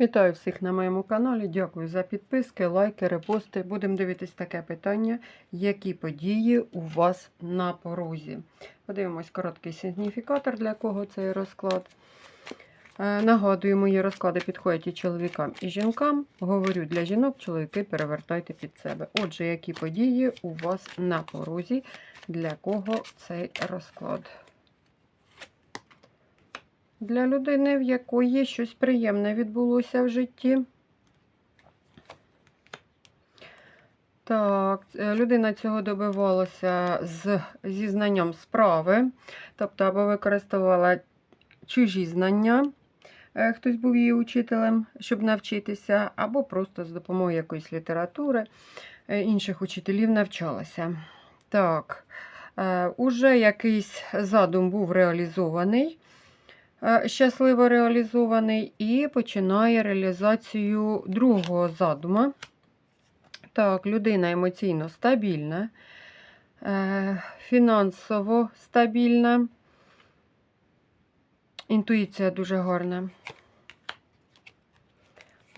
Вітаю всіх на моєму каналі. Дякую за підписки, лайки, репости. Будемо дивитись таке питання, які події у вас на порозі. Подивимось короткий сигніфікатор, для кого цей розклад. Е, Нагадую, мої розклади підходять і чоловікам, і жінкам. Говорю для жінок, чоловіки перевертайте під себе. Отже, які події у вас на порозі, для кого цей розклад? Для людини, в якої щось приємне відбулося в житті. Так, е, людина цього добивалася з, зі знанням справи, тобто або використовувала чужі знання, е, хтось був її учителем, щоб навчитися, або просто з допомогою якоїсь літератури е, інших учителів навчалася. Так, уже якийсь задум був реалізований щасливо реалізований і починає реалізацію другого задума. Так, людина емоційно стабільна, е, фінансово стабільна, інтуїція дуже гарна.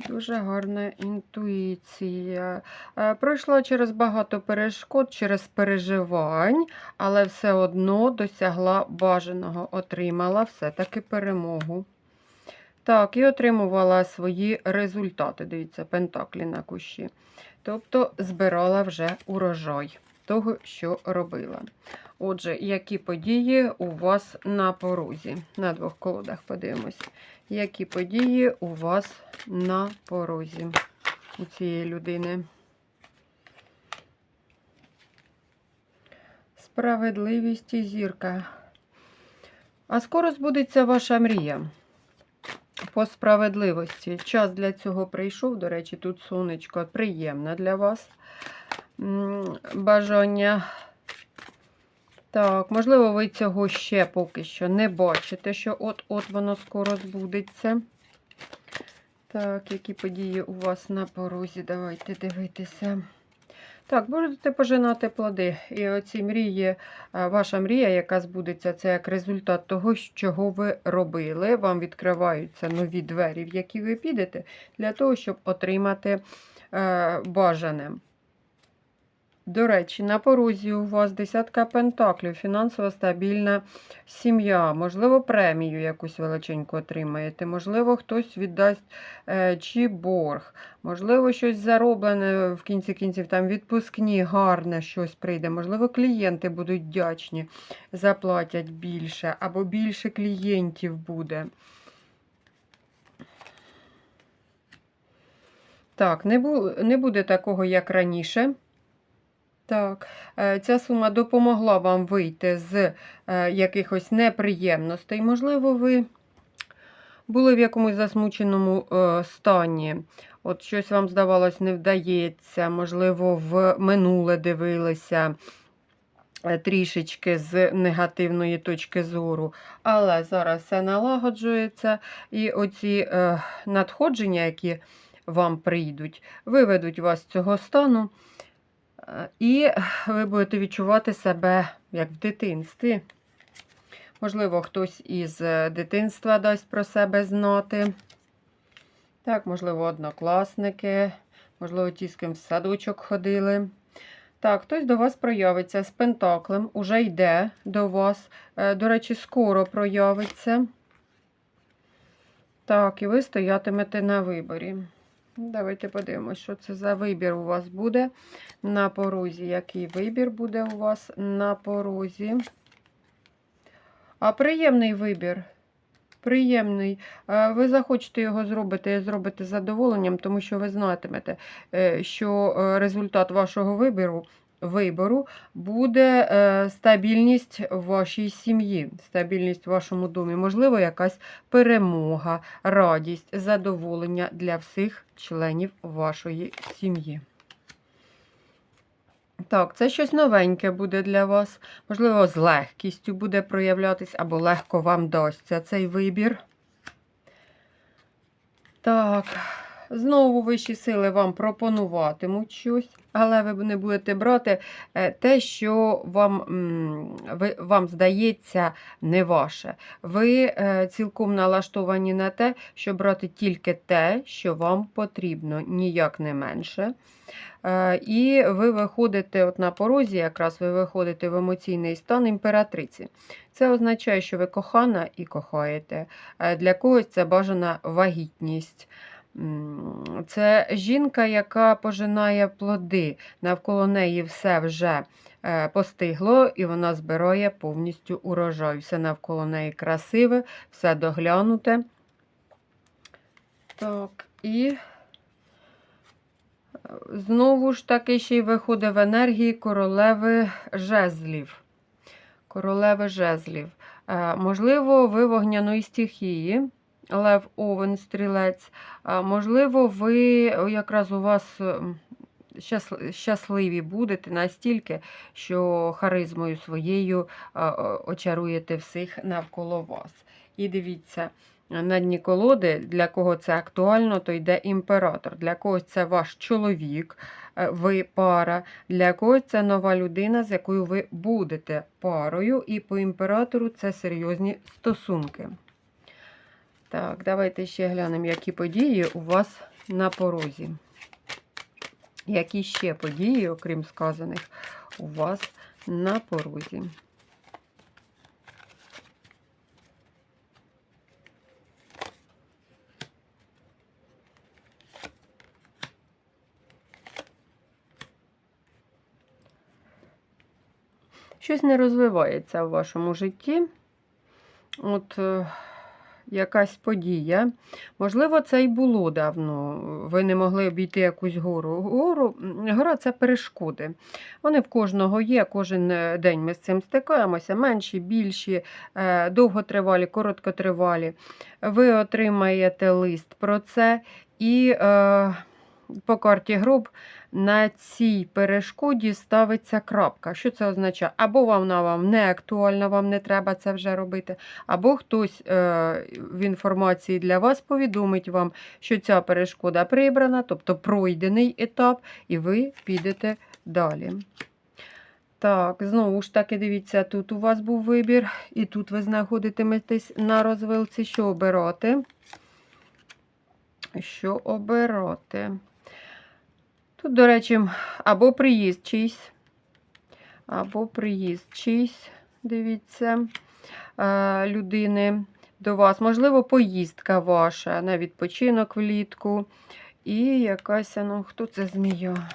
Дуже гарна інтуїція. Е, Пройшла через багато перешкод, через переживань, але все одно досягла бажаного, отримала все-таки перемогу. Так, і отримувала свої результати. Дивіться, пентаклі на кущі. Тобто збирала вже урожай того, що робила. Отже, які події у вас на порозі? На двох колодах подивимось. Які події у вас на порозі у цієї людини? Справедливість і зірка. А скоро збудеться ваша мрія. По справедливості. Час для цього прийшов. До речі, тут сонечко приємне для вас. Бажання. Так, можливо, ви цього ще поки що не бачите, що от-от воно скоро збудеться. Так, які події у вас на порозі? Давайте дивитися. Так, будете пожинати плоди. І оці мрії, ваша мрія, яка збудеться, це як результат того, чого ви робили. Вам відкриваються нові двері, в які ви підете, для того, щоб отримати е, бажане. До речі, на порозі у вас десятка пентаклів, фінансово стабільна сім'я, можливо, премію якусь величеньку отримаєте, можливо, хтось віддасть е, чи борг, можливо, щось зароблене в кінці кінців, там відпускні, гарне щось прийде, можливо, клієнти будуть вдячні, заплатять більше, або більше клієнтів буде. Так, не, бу не буде такого, як раніше. Так, е, ця сума допомогла вам вийти з е, якихось неприємностей. Можливо, ви були в якомусь засмученому е, стані. От щось вам здавалось, не вдається, можливо, в минуле дивилися трішечки з негативної точки зору. Але зараз все налагоджується, і оці надходження, які вам прийдуть, виведуть вас з цього стану. І ви будете відчувати себе як в дитинстві. Можливо, хтось із е, дитинства дасть про себе знати. Так, можливо, однокласники, можливо, ті, з ким в садочок ходили. Так, хтось до вас проявиться з пентаклем, уже йде до вас. Е, До речі, скоро проявиться. Так, і ви стоятимете на виборі. Давайте подивимося, що це за вибір у вас буде на порозі. Який вибір буде у вас на порозі? А приємний вибір. Приємний. Ви захочете його зробити і зробите з задоволенням, тому що ви знатимете, е, що е, результат вашого вибору, вибору буде е, стабільність вашій сім'ї, стабільність в вашому домі. Можливо, якась перемога, радість, задоволення для всіх членів вашої сім'ї. Так, це щось новеньке буде для вас. Можливо, з легкістю буде проявлятись, або легко вам дасться цей вибір. Так, знову вищі сили вам пропонуватимуть щось, але ви не будете брати е, те, що вам, вам здається не ваше. Ви е, цілком налаштовані на те, щоб брати тільки те, що вам потрібно, ніяк не менше. Е, І ви виходите от на порозі, якраз ви виходите в емоційний стан імператриці. Це означає, що ви кохана і кохаєте. Для когось це бажана вагітність. Це жінка, яка пожинає плоди. Навколо неї все вже е, постигло, і вона збирає повністю урожай. Все навколо неї красиве, все доглянуте. Так, і е, знову ж таки ще й виходить в енергії королеви жезлів. Королеви жезлів. Е, Можливо, ви вогняної стихії, Лев Овен, стрілець. Можливо, ви якраз у вас щасливі будете настільки, що харизмою своєю очаруєте всіх навколо вас. І дивіться, на дні колоди, для кого це актуально, то йде імператор. Для когось це ваш чоловік, е, ви пара, для когось це нова людина, з якою ви будете парою, і по імператору це серйозні стосунки. Так, давайте ще глянемо, які події у вас на порозі. Які ще події, окрім сказаних, у вас на порозі? Щось не розвивається в вашому житті. От е, якась подія. Можливо, це і було давно. Ви не могли обійти якусь гору. Гору, Гора це перешкоди. Вони в кожного є, кожен е, день ми з цим стикаємося. Менші, більші, е, довготривалі, короткотривалі. Ви отримаєте лист про це і е, по карті гроб на цій перешкоді ставиться крапка. Що це означає? Або вона вам не актуальна, вам не треба це вже робити, або хтось е, в інформації для вас повідомить вам, що ця перешкода прибрана, тобто пройдений етап, і ви підете далі. Так, знову ж таки, дивіться, тут у вас був вибір, і тут ви знаходитиметесь на розвилці, що обирати. Що обирати? Тут, до речі, або приїзд чийсь, або приїзд чийсь, дивіться, е, людини до вас. Можливо, поїздка ваша на відпочинок влітку. І якась, ну, хто це змія?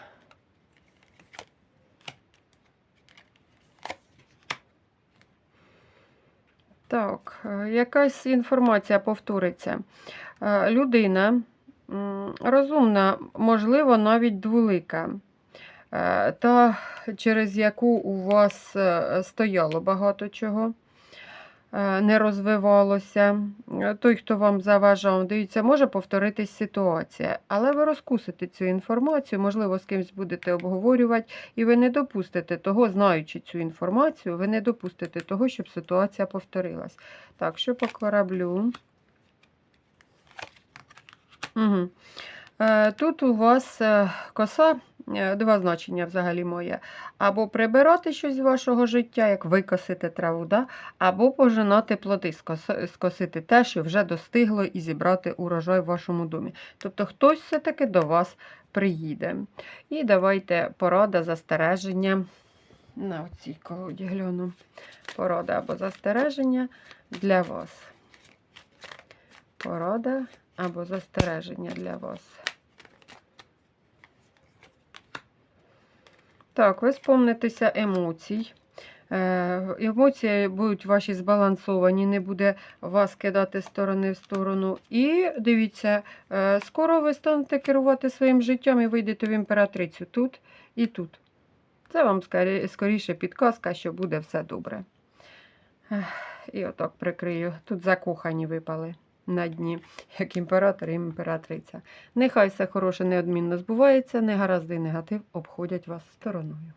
Так, е, якась інформація повториться. Е, Людина розумна, можливо, навіть двулика, е, та через яку у вас е, стояло багато чого, е, не розвивалося. Той, хто вам заважав, дивіться, може повторитись ситуація, але ви розкусите цю інформацію, можливо, з кимось будете обговорювати, і ви не допустите того, знаючи цю інформацію, ви не допустите того, щоб ситуація повторилась. Так, що по кораблю? Угу. Тут у вас е, коса, е, два значення взагалі моє. Або прибирати щось з вашого життя, як викосити траву, да? або пожинати плоди, скосити те, що вже достигло, і зібрати урожай в вашому домі. Тобто хтось все-таки до вас приїде. І давайте порада, застереження. На оцій колоді гляну. Порада або застереження для вас. Порада або застереження для вас. Так, ви сповнитеся емоцій. Е, Емоції будуть ваші збалансовані, не буде вас кидати з сторони в сторону. І дивіться, е, скоро ви станете керувати своїм життям і вийдете в імператрицю тут і тут. Це вам скоріше підказка, що буде все добре. І отак прикрию. Тут закохані випали на дні, як імператор і імператриця. Нехай все хороше неодмінно збувається, негаразди і негатив обходять вас стороною.